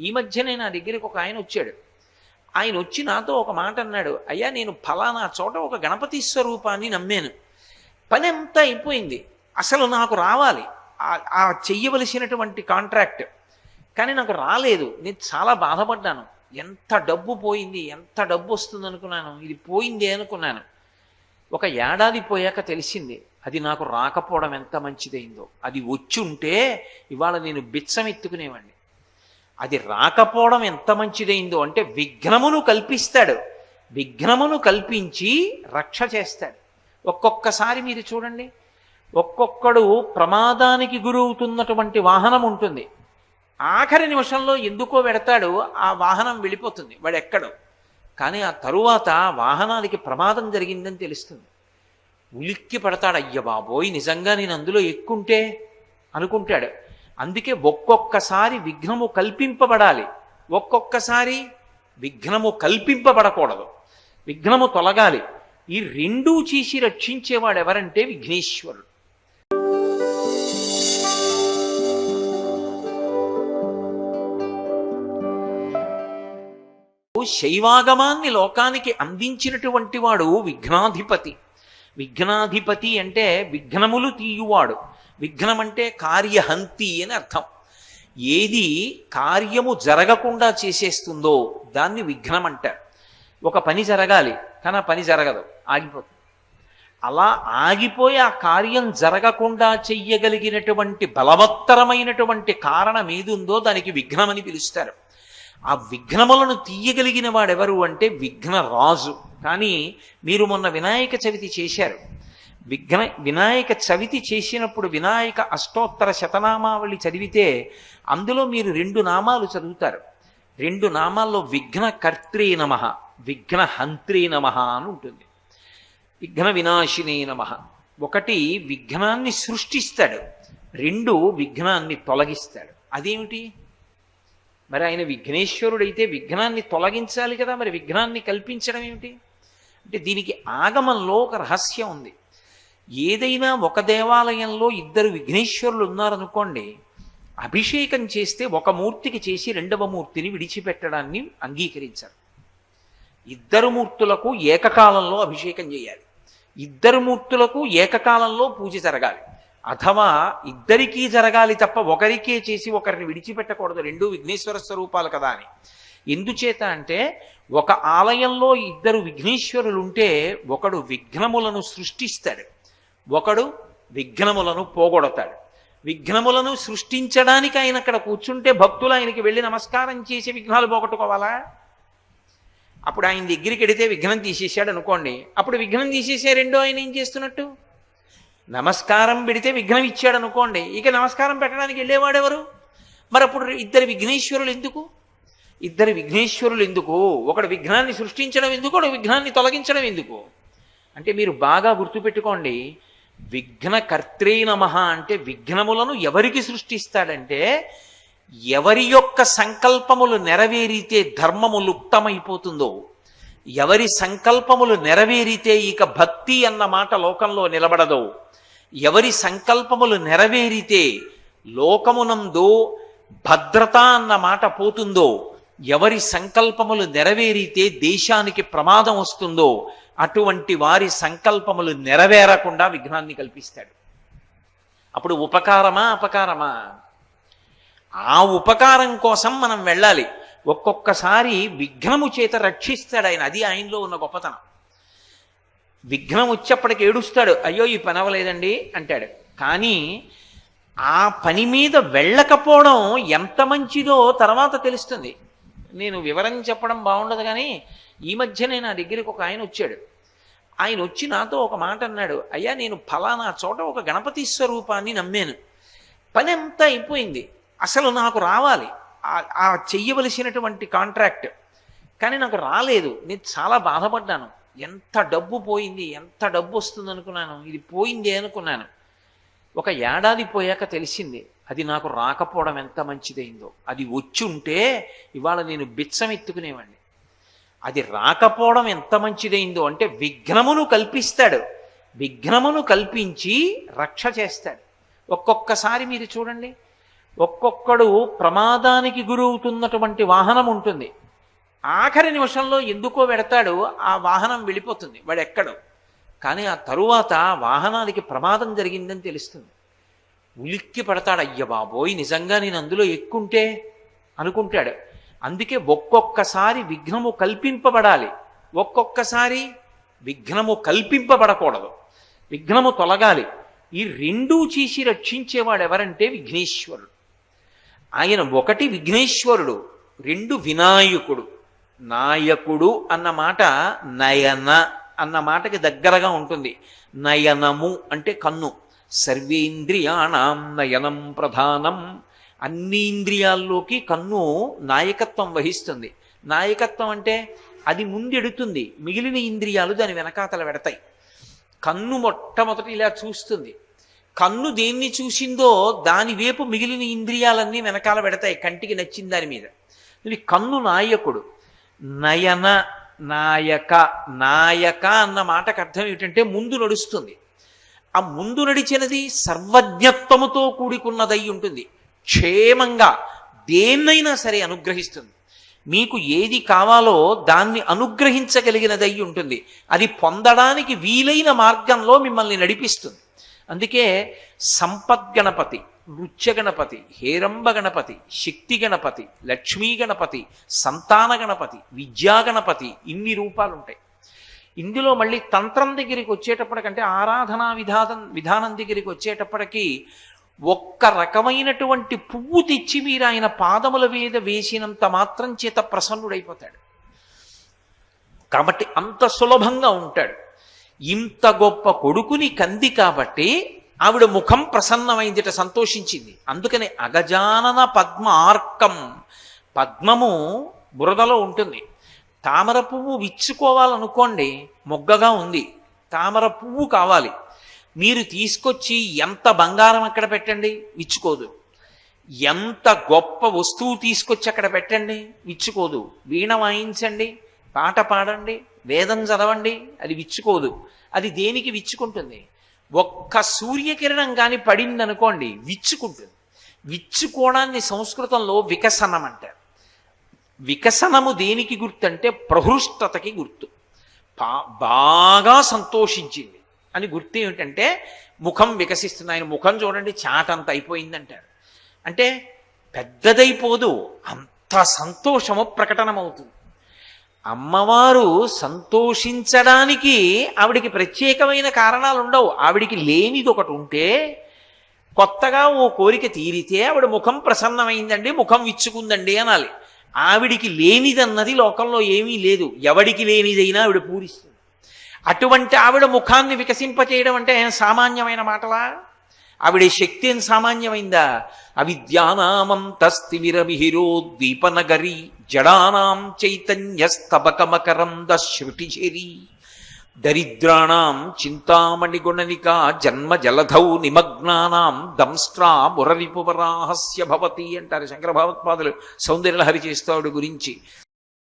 ఈ మధ్యనే నా దగ్గరికి ఒక ఆయన వచ్చాడు. ఆయన వచ్చి నాతో ఒక మాట అన్నాడు. అయ్యా నేను ఫలానా చోట ఒక గణపతి స్వరూపాన్ని నమ్మాను. పని అంతా అయిపోయింది. అసలు నాకు రావాలి. ఆ- ఆ చెయ్యవలసినటువంటి కాంట్రాక్ట్. కానీ నాకు రాలేదు. నేను చాలా బాధపడ్డాను. ఎంత డబ్బు పోయింది ఎంత డబ్బు వస్తుంది అనుకున్నాను. ఇది పోయింది అనుకున్నాను. ఒక ఏడాది పోయాక తెలిసింది అది నాకు రాకపోవడం ఎంత మంచిదైందో. అది వచ్చి ఉంటే ఇవాళ నేను బిచ్చం ఎత్తుకునేవాడిని అది రాకపోవడం ఎంత మంచిదైందో అంటే విఘ్నమును కల్పిస్తాడు. విఘ్నమును కల్పించి రక్ష చేస్తాడు. ఒక్కొక్కసారి మీరు చూడండి ఒక్కొక్కడు ప్రమాదానికి గురవుతున్నటువంటి వాహనం ఉంటుంది. ఆఖరి నిమిషంలో ఎందుకో వెడతాడు ఆ వాహనం వెళ్ళిపోతుంది వాడు ఎక్కడు కానీ ఆ తరువాత వాహనానికి ప్రమాదం జరిగిందని తెలుస్తుంది. ఉలిక్కి పడతాడు అయ్య బాబోయ్ నిజంగా నేను అందులో ఎక్కుంటే? అనుకుంటాడు. అందుకే ఒక్కొక్కసారి విఘ్నము కల్పింపబడాలి. ఒక్కొక్కసారి విఘ్నము కల్పింపబడకూడదు. విఘ్నము తొలగాలి. ఈ రెండూ చేసి రక్షించేవాడు ఎవరంటే విఘ్నేశ్వరుడు. శైవాగమాన్ని లోకానికి అందించినటువంటి వాడు విఘ్నాధిపతి. విఘ్నాధిపతి అంటే విఘ్నములు తీయువాడు. విఘ్నం అంటే కార్యహంతి అని అర్థం. ఏది కార్యము జరగకుండా చేసేస్తుందో దాన్ని విఘ్నం అంటారు ఒక పని జరగాలి కానీ ఆ పని జరగదు ఆగిపోతుంది. అలా ఆగిపోయి ఆ కార్యం జరగకుండా చెయ్యగలిగినటువంటి బలవత్తరమైనటువంటి కారణం ఏది ఉందో దానికి విఘ్నమని పిలుస్తారు. ఆ విఘ్నములను తీయగలిగిన వాడెవరు అంటే విఘ్న రాజు కానీ మీరు మొన్న వినాయక చవితి చేశారు. విఘ్న వినాయక చవితి చేసినప్పుడు వినాయక అష్టోత్తర శతనామావళి చదివితే అందులో మీరు రెండు నామాలు చదువుతారు. రెండు నామాల్లో విఘ్న కర్త్రే నమ విఘ్న హంత్రే నమ అని ఉంటుంది. విఘ్న వినాశినే నమ. ఒకటి విఘ్నాన్ని సృష్టిస్తాడు రెండు విఘ్నాన్ని తొలగిస్తాడు. అదేమిటి? మరి ఆయన విఘ్నేశ్వరుడైతే విఘ్నాన్ని తొలగించాలి కదా మరి విఘ్నాన్ని కల్పించడం ఏమిటి? అంటే దీనికి ఆగమంలో ఒక రహస్యం ఉంది. ఏదైనా ఒక దేవాలయంలో ఇద్దరు విఘ్నేశ్వరులు ఉన్నారనుకోండి అభిషేకం చేస్తే ఒక మూర్తికి చేసి రెండవ మూర్తిని విడిచిపెట్టడాన్ని అంగీకరించారు. ఇద్దరు మూర్తులకు ఏకకాలంలో అభిషేకం చేయాలి. ఇద్దరు మూర్తులకు ఏకకాలంలో పూజ జరగాలి. అథవా ఇద్దరికీ జరగాలి తప్ప ఒకరికే చేసి ఒకరిని విడిచిపెట్టకూడదు. రెండు విఘ్నేశ్వర స్వరూపాలు కదా అని. ఎందుచేత అంటే ఒక ఆలయంలో ఇద్దరు విఘ్నేశ్వరులు ఉంటే ఒకడు విఘ్నములను సృష్టిస్తాడు. ఒకడు విఘ్నములను పోగొడతాడు. విఘ్నములను సృష్టించడానికి ఆయన అక్కడ కూర్చుంటే భక్తులు ఆయనకి వెళ్ళి నమస్కారం చేసి విఘ్నాలు పోగొట్టుకోవాలా? అప్పుడు ఆయన దగ్గరికి వెడితే విఘ్నం తీసేశాడు అనుకోండి. అప్పుడు విఘ్నం తీసేసే రెండో ఆయన ఏం చేస్తున్నట్టు? నమస్కారం పెడితే విఘ్నం ఇచ్చాడు అనుకోండి. ఇక నమస్కారం పెట్టడానికి వెళ్ళేవాడెవరు మరి అప్పుడు ఇద్దరు విఘ్నేశ్వరులు ఎందుకు? ఇద్దరు విఘ్నేశ్వరులు ఎందుకు? ఒకడు విఘ్నాన్ని సృష్టించడం ఎందుకు? ఒకడు విఘ్నాన్ని తొలగించడం ఎందుకు? అంటే మీరు బాగా గుర్తుపెట్టుకోండి. విఘ్నకర్త్రే నమ అంటే విఘ్నములను ఎవరికి సృష్టిస్తాడంటే ఎవరి యొక్క సంకల్పములు నెరవేరితే ధర్మము లుప్తమైపోతుందో ఎవరి సంకల్పములు నెరవేరితే ఇక భక్తి అన్న మాట లోకంలో నిలబడదో ఎవరి సంకల్పములు నెరవేరితే లోకమునందు భద్రత అన్న మాట పోతుందో ఎవరి సంకల్పములు నెరవేరితే దేశానికి ప్రమాదం వస్తుందో అటువంటి వారి సంకల్పములు నెరవేరకుండా విఘ్నాన్ని కల్పిస్తాడు. అప్పుడు ఉపకారమా అపకారమా? ఆ ఉపకారం కోసం మనం వెళ్ళాలి. ఒక్కొక్కసారి విఘ్నము చేత రక్షిస్తాడు ఆయన. అది ఆయనలో ఉన్న గొప్పతనం. విఘ్నం వచ్చేప్పటికి ఏడుస్తాడు. అయ్యో ఈ పని అవ్వలేదండి అంటాడు. కానీ ఆ పని మీద వెళ్ళకపోవడం ఎంత మంచిదో తర్వాత తెలుస్తుంది. నేను వివరం చెప్పడం బాగుండదు కానీ ఈ మధ్యనే నా దగ్గరికి ఒక ఆయన వచ్చాడు. ఆయన వచ్చి నాతో ఒక మాట అన్నాడు. అయ్యా నేను ఫలానా చోట ఒక గణపతి స్వరూపాన్ని నమ్మాను. పని అంతా అయిపోయింది. అసలు నాకు రావాలి. ఆ- ఆ చెయ్యవలసినటువంటి కాంట్రాక్ట్. కానీ నాకు రాలేదు. నేను చాలా బాధపడ్డాను. ఎంత డబ్బు పోయింది ఎంత డబ్బు వస్తుంది అనుకున్నాను ఇది పోయింది అనుకున్నాను. ఒక ఏడాది పోయాక తెలిసింది అది నాకు రాకపోవడం ఎంత మంచిదైందో. అది వచ్చి ఉంటే ఇవాళ నేను బిచ్చం ఎత్తుకునేవాడిని అది రాకపోవడం ఎంత మంచిదైందో అంటే విఘ్నమును కల్పిస్తాడు. విఘ్నమును కల్పించి రక్ష చేస్తాడు. ఒక్కొక్కసారి మీరు చూడండి ఒక్కొక్కడు ప్రమాదానికి గురవుతున్నటువంటి వాహనం ఉంటుంది. ఆఖరి నిమిషంలో ఎందుకో వెడతాడు ఆ వాహనం వెళ్ళిపోతుంది. వాడు ఎక్కడు కానీ ఆ తరువాత వాహనానికి ప్రమాదం జరిగిందని తెలుస్తుంది. ఉలిక్కి పడతాడు అయ్య బాబోయ్ నిజంగా నేను అందులో ఎక్కుంటే? అనుకుంటాడు. అందుకే ఒక్కొక్కసారి విఘ్నము కల్పింపబడాలి. ఒక్కొక్కసారి విఘ్నము కల్పింపబడకూడదు. విఘ్నము తొలగాలి. ఈ రెండూ చేసి రక్షించేవాడు ఎవరంటే విఘ్నేశ్వరుడు. ఆయన ఒకటి విఘ్నేశ్వరుడు రెండు వినాయకుడు. నాయకుడు అన్న మాట నయన. అన్న మాటకి దగ్గరగా ఉంటుంది. నయనము అంటే కన్ను. సర్వేంద్రియాణం నయనం ప్రధానం. అన్ని ఇంద్రియాల్లోకి కన్ను నాయకత్వం వహిస్తుంది. నాయకత్వం అంటే అది ముందెడుతుంది. మిగిలిన ఇంద్రియాలు దాని వెనకాతల పెడతాయి. కన్ను మొట్టమొదటి ఇలా చూస్తుంది. కన్ను దేన్ని చూసిందో దాని వైపు మిగిలిన ఇంద్రియాలన్నీ వెనకాల పెడతాయి. కంటికి నచ్చిన దాని మీద. ఇది కన్ను నాయకుడు. నయన నాయక నాయక అన్న మాటకు అర్థం ఏమిటంటే ముందు నడుస్తుంది. ఆ ముందు నడిచినది సర్వజ్ఞత్వముతో కూడుకున్నదై ఉంటుంది. క్షేమంగా దేన్నైనా సరే అనుగ్రహిస్తుంది. మీకు ఏది కావాలో దాన్ని అనుగ్రహించగలిగినదై ఉంటుంది. అది పొందడానికి వీలైన మార్గంలో మిమ్మల్ని నడిపిస్తుంది. అందుకే సంపద్గణపతి నృత్యగణపతి హేరంబ గణపతి శక్తి గణపతి లక్ష్మీ గణపతి సంతాన గణపతి విద్యా గణపతి ఇన్ని రూపాలు ఉంటాయి ఇందులో మళ్ళీ తంత్రం దగ్గరికి వచ్చేటప్పటికంటే ఆరాధనా విధానం విధానం దగ్గరికి వచ్చేటప్పటికి ఒక్క రకమైనటువంటి పువ్వు తెచ్చి మీరు ఆయన పాదముల మీద వేసినంత మాత్రం చేత ప్రసన్నుడైపోతాడు. కాబట్టి అంత సులభంగా ఉంటాడు. ఇంత గొప్ప కొడుకుని కంది కాబట్టి ఆవిడ ముఖం ప్రసన్నమైందిట సంతోషించింది. అందుకని అగజానన పద్మ ఆర్కం. పద్మము బురదలో ఉంటుంది. తామర పువ్వు విచ్చుకోవాలనుకోండి మొగ్గగా ఉంది. తామర పువ్వు కావాలి. మీరు తీసుకొచ్చి ఎంత బంగారం అక్కడ పెట్టండి? విచ్చుకోదు. ఎంత గొప్ప వస్తువు తీసుకొచ్చి అక్కడ పెట్టండి? విచ్చుకోదు. వీణ వాయించండి పాట పాడండి వేదం చదవండి అది విచ్చుకోదు. అది దేనికి విచ్చుకుంటుంది? ఒక్క సూర్యకిరణం కానీ పడింది అనుకోండి విచ్చుకుంటుంది. విచ్చుకోవడాన్ని సంస్కృతంలో వికసనం అంటారు వికసనము దేనికి గుర్తు అంటే ప్రహృష్టతకి గుర్తు. బాగా సంతోషించింది. అని గుర్తు ఏమిటంటే ముఖం వికసిస్తుంది ఆయన ముఖం చూడండి చాటంత అయిపోయిందంటారు. అంటే పెద్దదైపోదు అంత సంతోషము ప్రకటనమవుతుంది. అమ్మవారు సంతోషించడానికి ఆవిడికి ప్రత్యేకమైన కారణాలు ఉండవు ఆవిడికి లేనిది ఒకటి ఉంటే కొత్తగా ఓ కోరిక తీరితే ఆవిడ ముఖం ప్రసన్నమైందండి ముఖం విచ్చుకుందండి అనాలి. ఆవిడికి లేనిదన్నది లోకంలో ఏమీ లేదు. ఎవడికి లేనిదైనా ఆవిడ పూరిస్తుంది. అటువంటి ఆవిడ ముఖాన్ని వికసింపచేయడం అంటే సామాన్యమైన మాటలా? ఆవిడ శక్తి ఏం సామాన్యమైందా అవిద్యానామంతస్తిమిరమిహిరోద్దీపనగరి జడానాం చైతన్యస్తబకమకరంద శృతిచేరి దరిద్రాణం చింతామణిగుణనికా జన్మ జలధౌ నిమగ్నానాం దంస్ట్రా మురరిపువరాహస్య భవతి అంటారు శంకర భగవత్పాదులు సౌందర్యలహరి చేస్తాడు గురించి.